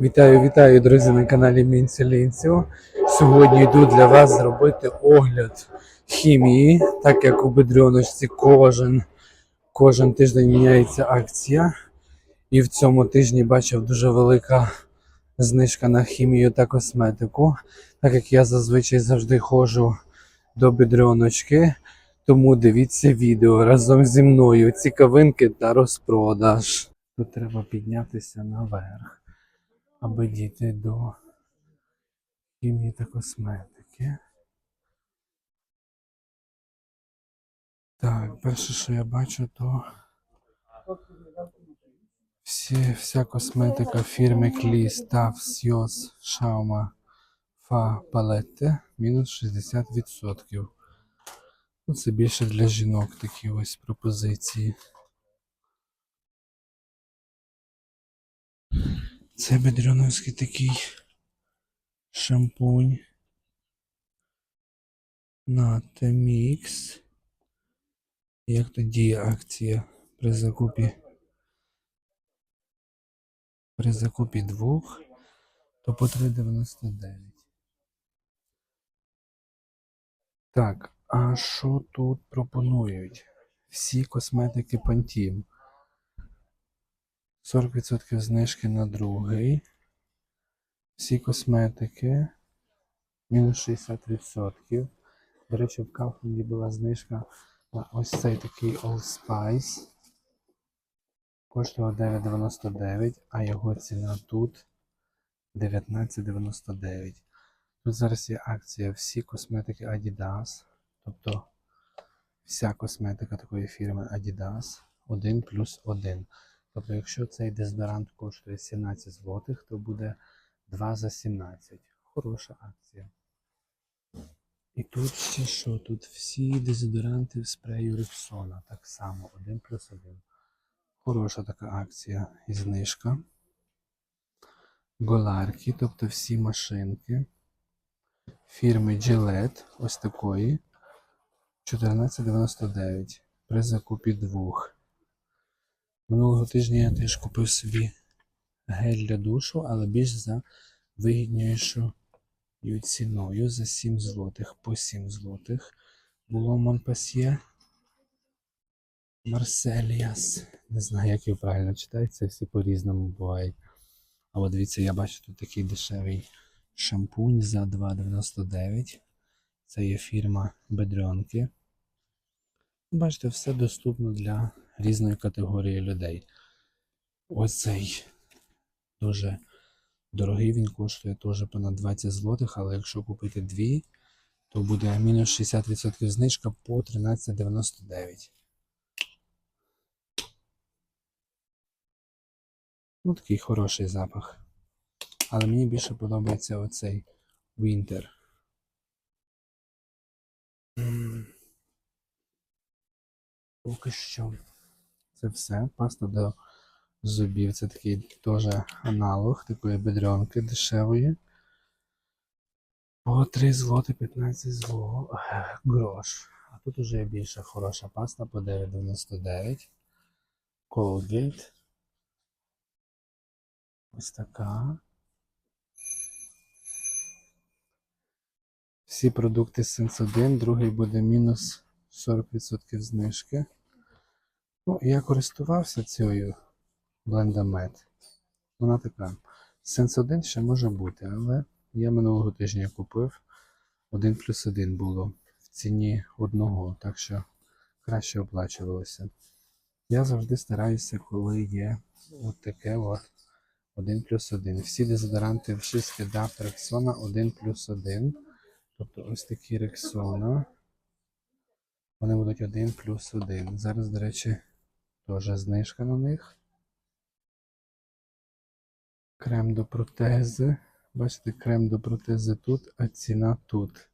Вітаю, вітаю, друзі, на каналі Мінці Лінців. Сьогодні йду для вас зробити огляд хімії, так як у Бедрьоночці кожен, кожен тиждень міняється акція. І в цьому тижні бачив дуже велика знижка на хімію та косметику, так як я зазвичай завжди ходжу до Бедрьоночки. Тому дивіться відео разом зі мною. Цікавинки та розпродаж. Тут треба піднятися наверх аби дійти до хімії та косметики. Так, перше, що я бачу, то всі, вся косметика фірми Кліс, Тав, Сйоз, Шаума, Фа, Палетте мінус 60%. Ну, це більше для жінок такі ось пропозиції. Це бедрьоновський такий шампунь. На Темікс. Як тоді акція при закупі? При закупі двох, то по 3,99. Так, а що тут пропонують? Всі косметики Pantene. 40% знижки на другий. Всі косметики. Мінус 60%. До речі, в Kaufland була знижка на ось цей такий All Spice. Коштував 9,99, а його ціна тут 19,99. Тут зараз є акція всі косметики Adidas. Тобто вся косметика такої фірми Adidas 1 плюс 1. Тобто, якщо цей дезодорант коштує 17 злотих, то буде 2 за 17. Хороша акція. І тут ще що? Тут всі дезодоранти в спрею Rexona. Так само, 1 плюс 1. Хороша така акція і знижка. Голарки, тобто всі машинки. Фірми Gillette, ось такої. 14,99 при закупі двох. Минулого тижня я теж купив собі гель для душу, але більш за вигіднішою ціною за 7 злотих по 7 злотих. Було Монпасьє Марселіас. Не знаю, як його правильно читається, всі по-різному бувають. А от дивіться, я бачу тут такий дешевий шампунь за 2,99. Це є фірма Бедрьонки. Бачите, все доступно для різної категорії людей. Ось цей дуже дорогий, він коштує теж понад 20 злотих, але якщо купити дві, то буде мінус 60% знижка по 13,99. Ну, такий хороший запах. Але мені більше подобається оцей Winter. Поки що. Це все. Паста до зубів. Це такий теж аналог такої бедренки дешевої. По 3 злоти 15 зло грош. А тут уже більше хороша паста по 9,99. Colgate. Ось така. Всі продукти Sense1, другий буде мінус 40% знижки. Ну, я користувався цією Blendamed. Вона така. Sense 1 ще може бути, але я минулого тижня купив 1 плюс 1 було в ціні одного, так що краще оплачувалося. Я завжди стараюся, коли є от таке от 1 плюс 1. Всі дезодоранти в 6 DAF Rexona 1 плюс 1. Тобто ось такі Rexona. Вони будуть 1 плюс 1. Зараз, до речі, теж знижка на них. Крем до протези. Бачите, крем до протези тут, а ціна тут.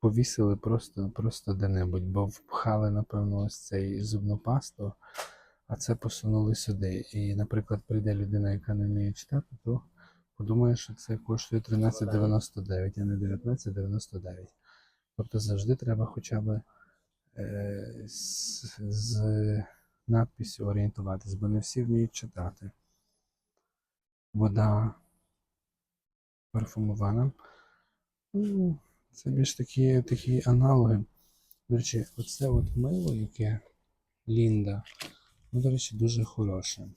Повісили просто, просто де-небудь, бо впхали, напевно, ось цей зубну пасту, а це посунули сюди. І, наприклад, прийде людина, яка не вміє читати, то подумає, що це коштує 13,99, а не 19,99. Тобто завжди треба хоча б е, з, з надписю орієнтуватись, бо не всі вміють читати. вода парфумована. Ну, Це більш такі, такі аналоги. До речі, оце от мило, яке Лінда, ну, до речі, дуже хороше.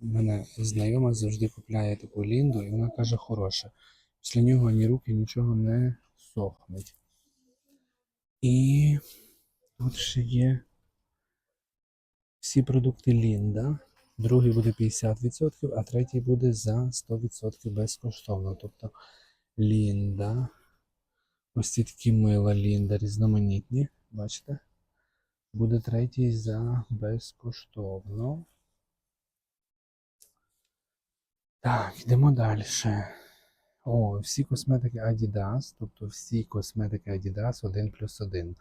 Мене знайома завжди купляє таку Лінду, і вона каже хороше. Після нього ні руки, нічого не сохнуть. І тут ще є всі продукти Лінда. Другий буде 50%, а третій буде за 100% безкоштовно. Тобто Лінда. Ось ці такі мила Лінда, різноманітні. Бачите? Буде третій за безкоштовно. Так, йдемо далі. О, всі косметики Adidas, тобто всі косметики Adidas 1 плюс 1.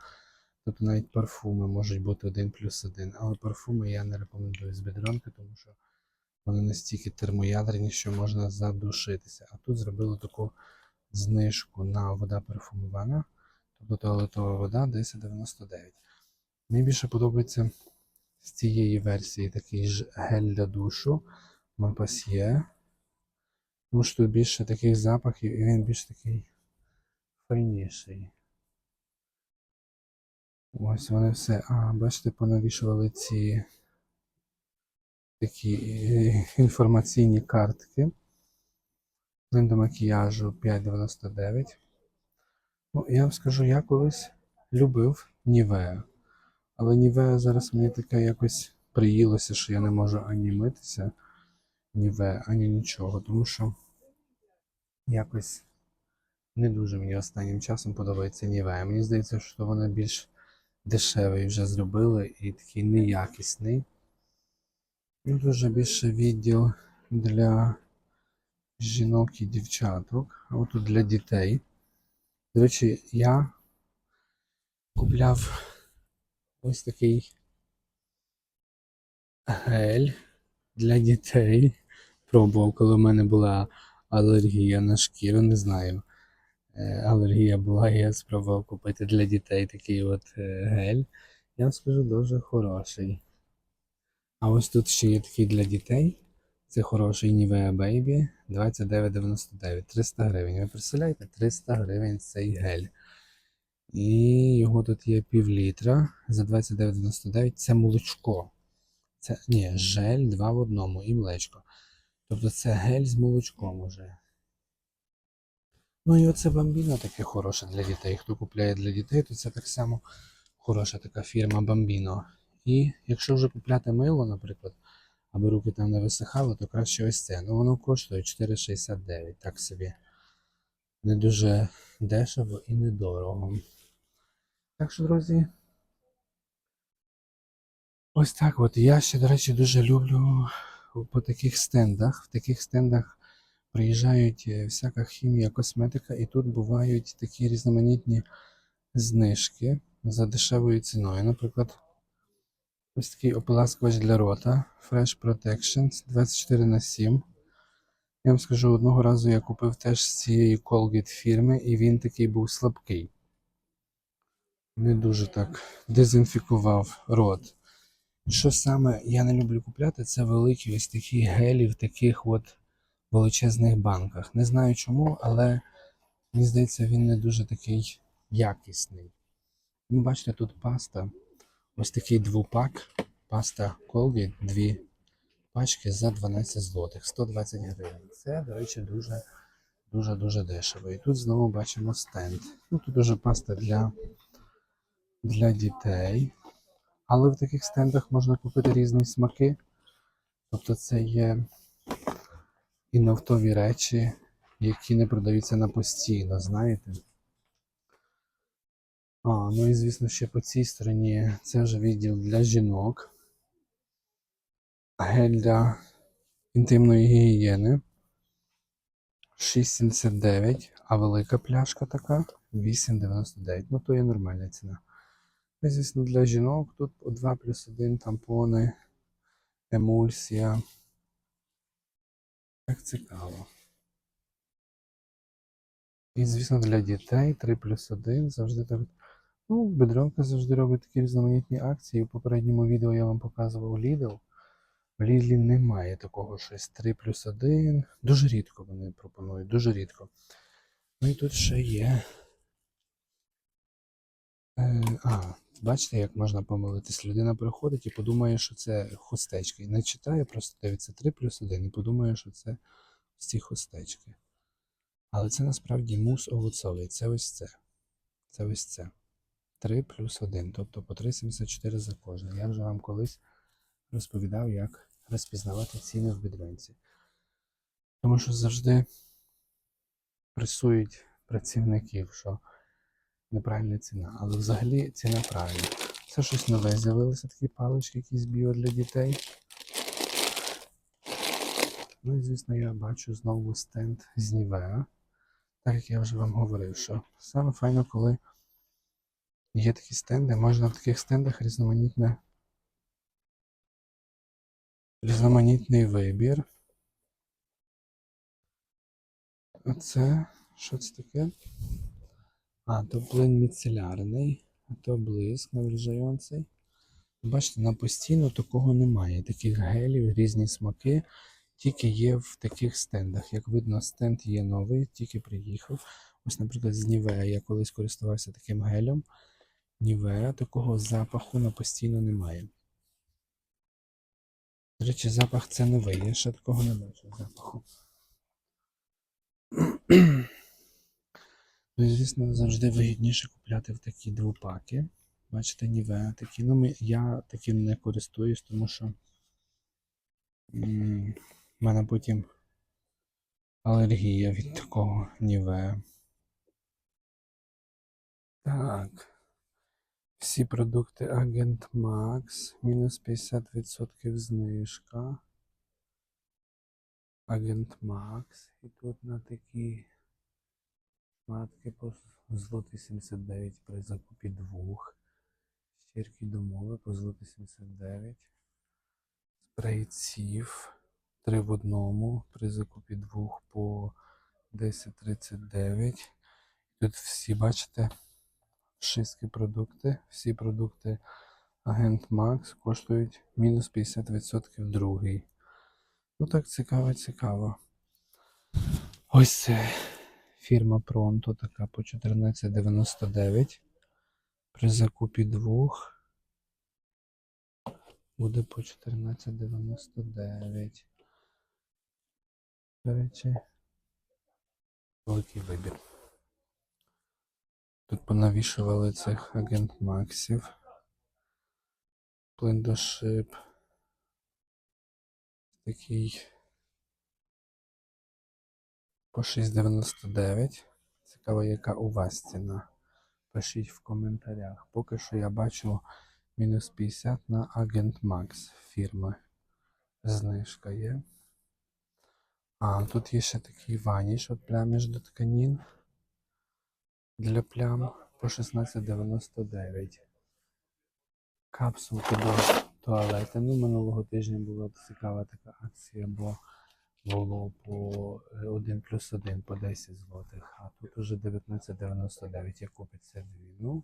Тобто навіть парфуми можуть бути 1 плюс 1, але парфуми я не рекомендую з бідронки, тому що вони настільки термоядерні, що можна задушитися. А тут зробили таку знижку на вода парфумована, тобто туалетова вода 1099. Мені більше подобається з цієї версії такий ж гель для душу Мапасьє. Тому що тут більше таких запахів і він більш такий файніший. Ось вони все. А, бачите, понавішували ці такі е, інформаційні картки. Один до макіяжу 5,99. Ну, я вам скажу, я колись любив Нівея. Але Нівея зараз мені таке якось приїлося, що я не можу ані митися, Нівея, ані нічого. Тому що якось не дуже мені останнім часом подобається Нівея. Мені здається, що вона більш дешевий вже зробили і такий неякісний. І дуже більше відділ для жінок і дівчаток, а отут для дітей. До речі, я купляв ось такий гель для дітей. Пробував, коли в мене була алергія на шкіру, не знаю. Е, Алергія була, я спробував купити для дітей такий от е, гель. Я вам скажу, дуже хороший. А ось тут ще є такий для дітей. Це хороший Nivea Baby 29,99, 300 гривень. Ви представляєте? 300 гривень цей гель. І його тут є пів літра за 29,99. Це молочко. Це ні, жель 2 в одному і млечко. Тобто це гель з молочком уже. Ну і оце бамбіно таке хороше для дітей. Хто купляє для дітей, то це так само хороша така фірма Бамбіно. І якщо вже купляти мило, наприклад, аби руки там не висихали, то краще ось це. Ну воно коштує 4,69, так собі. Не дуже дешево і недорого. Так що, друзі, ось так от. Я ще, до речі, дуже люблю по таких стендах. В таких стендах приїжджають е, всяка хімія, косметика, і тут бувають такі різноманітні знижки за дешевою ціною. Наприклад, ось такий ополаскувач для рота Fresh Protection 24 на 7. Я вам скажу, одного разу я купив теж з цієї Colgate фірми, і він такий був слабкий. Не дуже так дезінфікував рот. Що саме я не люблю купляти, це великі ось такі гелі в таких от величезних банках. Не знаю чому, але мені здається, він не дуже такий якісний. Ви бачите, тут паста. Ось такий двупак. Паста Colgate, дві пачки за 12 злотих, 120 гривень. Це, до речі, дуже дуже дуже дешево. І тут знову бачимо стенд. Ну, тут уже паста для, для дітей. Але в таких стендах можна купити різні смаки. Тобто це є і нафтові речі, які не продаються на постійно, знаєте. А, ну і звісно, ще по цій стороні це вже відділ для жінок. Гель для інтимної гігієни. 6,79, а велика пляшка така 8,99. Ну, то є нормальна ціна. І, звісно, для жінок тут по 2 плюс 1 тампони, емульсія. Так цікаво. І, звісно, для дітей 3 плюс 1 завжди так. Ну, Бедронка завжди робить такі різноманітні акції. У попередньому відео я вам показував Lidl. В Лілі немає такого щось 3 плюс 1. Дуже рідко вони пропонують, дуже рідко. Ну і тут ще є. Е, а, бачите, як можна помилитись? Людина приходить і подумає, що це хустечки. І не читає, просто дивиться 3 плюс 1 і подумає, що це ось ці хустечки. Але це насправді мус овоцовий. Це ось це. Це ось це. 3 плюс 1, тобто по 3,74 за кожне. Я вже вам колись розповідав, як розпізнавати ціни в бідрянці. Тому що завжди пресують працівників, що неправильна ціна. Але взагалі ціна правильна. Це щось нове з'явилося, такі палички, якісь біо для дітей. Ну і звісно, я бачу знову стенд з Нівеа. Так як я вже вам говорив, що саме файно, коли є такі стенди, можна в таких стендах різноманітне різноманітний вибір. А це що це таке? А, то плин міцелярний, а то блиск навріжайонцей. Бачите, на постійно такого немає. Таких гелів, різні смаки, тільки є в таких стендах. Як видно, стенд є новий, тільки приїхав. Ось, наприклад, з Нівея я колись користувався таким гелем. Нівея такого запаху на постійно немає. До речі, запах це новий, я ще такого не бачив запаху. Ну, звісно, завжди вигідніше купляти в такі двопаки. Бачите, Нівеа такі. Ну, я таким не користуюсь, тому що в мене потім алергія від такого Нівеа. Так. Всі продукти Agent Max. Мінус 50% знижка. Agent Max. І тут на такі шматки по злоти 79 при закупі двох. Щірки домови по злоти 79. Спрей ців. Три в одному при закупі двох по 10,39. Тут всі, бачите, шістки продукти. Всі продукти Агент Max коштують мінус 50% другий. Ну так цікаво, цікаво. Ось це фірма Pronto така по 14,99. При закупі двох буде по 14,99. До речі, великий вибір. Тут понавішували цих агент Максів. Плиндошип. Такий по 6,99. Цікаво, яка у вас ціна. Пишіть в коментарях. Поки що я бачу мінус 50 на Agent Max фірми. Знижка є. А, тут є ще такий ваніш от пляміж до тканін. Для плям по 16,99. Капсулки до туалету. Ну, минулого тижня була цікава така акція, бо було по 1 плюс 1 по 10 злотих, а тут уже 19,99 я купиться дві. Ну,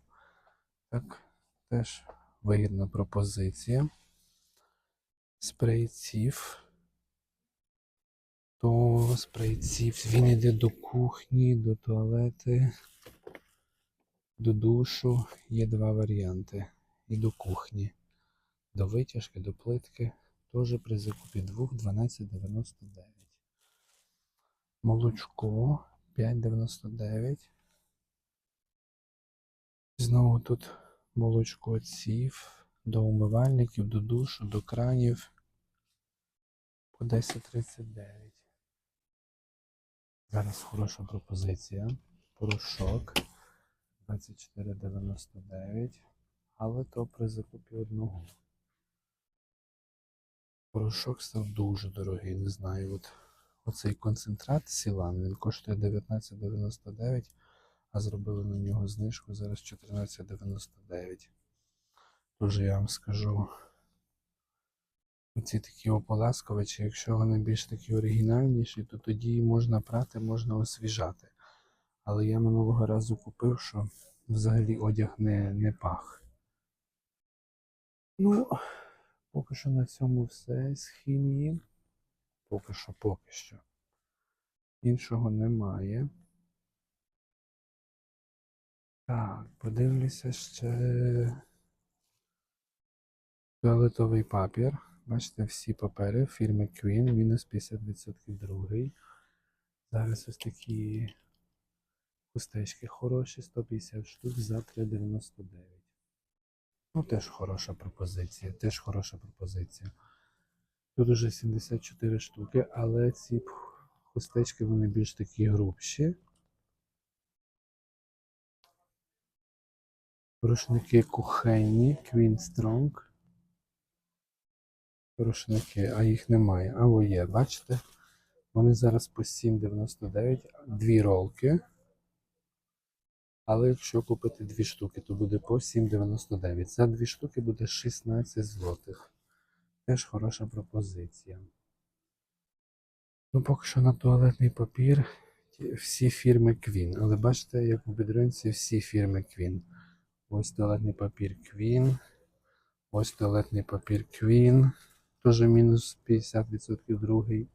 так, теж вигідна пропозиція. Спрейців. То спрейців. Він йде до кухні, до туалети, до душу. Є два варіанти. І до кухні. До витяжки, до плитки. Теж при закупі двох 12,99. Молочко 5,99. Знову тут молочко ців до умивальників, до душу, до кранів по 10,39. Зараз хороша пропозиція. Порошок 24,99. Але то при закупі одного. Порошок став дуже дорогий, не знаю. От оцей концентрат Сілан, він коштує 19,99, а зробили на нього знижку зараз 14,99. Дуже я вам скажу. Оці такі ополаскувачі, якщо вони більш такі оригінальніші, то тоді можна прати, можна освіжати. Але я минулого разу купив, що взагалі одяг не, не пах. Ну, Поки що на цьому все з хімії. Поки що, поки що. Іншого немає. Так, подивлюся ще. Туалетовий папір. Бачите, всі папери фірми Queen, мінус 50% другий. Зараз ось такі хустечки хороші, 150 штук за 3,99. Ну, теж хороша пропозиція. Теж хороша пропозиція. Тут уже 74 штуки, але ці хустечки вони більш такі грубші. Рушники кухенні, Queen Strong. Рушники, а їх немає. А о є, бачите? Вони зараз по 7,99, дві ролки. Але якщо купити дві штуки, то буде по 7,99. За дві штуки буде 16 злотих. Теж хороша пропозиція. Ну, поки що на туалетний папір всі фірми Queen. Але бачите, як у бідринці всі фірми Queen. Ось туалетний папір Queen. Ось туалетний папір Queen. Теж мінус 50% другий.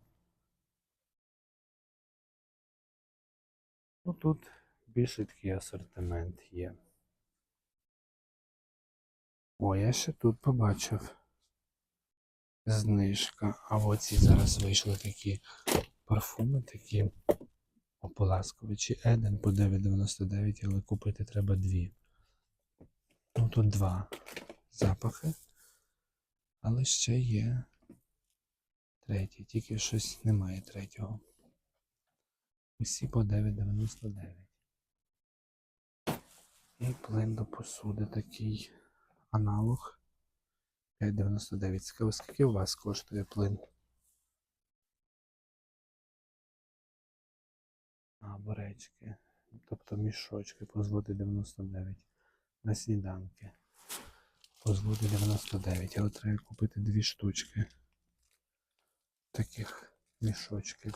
Ну тут більше такий асортимент є. О, я ще тут побачив знижка. А оці зараз вийшли такі парфуми, такі ополаскувачі. Еден по 9,99, але купити треба дві. Ну тут два запахи. Але ще є третій, тільки щось немає третього. Усі по 9,99. І плин до посуди такий аналог 5,99. Цікаво, скільки у вас коштує плин? А, буречки. Тобто мішочки по злоти 99 на сніданки. По злоти 99. Але треба купити дві штучки таких мішочків.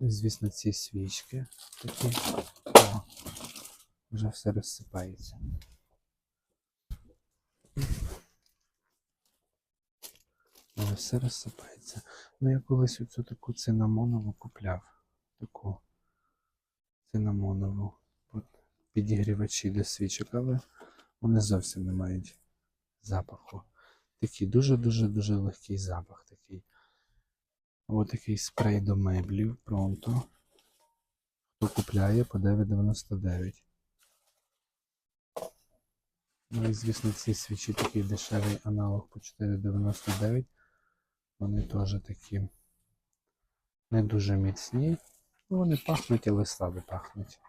Звісно, ці свічки такі. О, вже все розсипається. Але все розсипається. Ну, я колись оцю таку цинамонову купляв. Таку цинамонову. Підігрівачі для свічок, але вони зовсім не мають запаху. Такий дуже-дуже-дуже легкий запах такий. Ось такий спрей до меблів пронто. Хто купляє по 9,99. Ну і звісно, ці свічі такий дешевий аналог по 4,99. Вони теж такі не дуже міцні. Ну, вони пахнуть, але слабо пахнуть.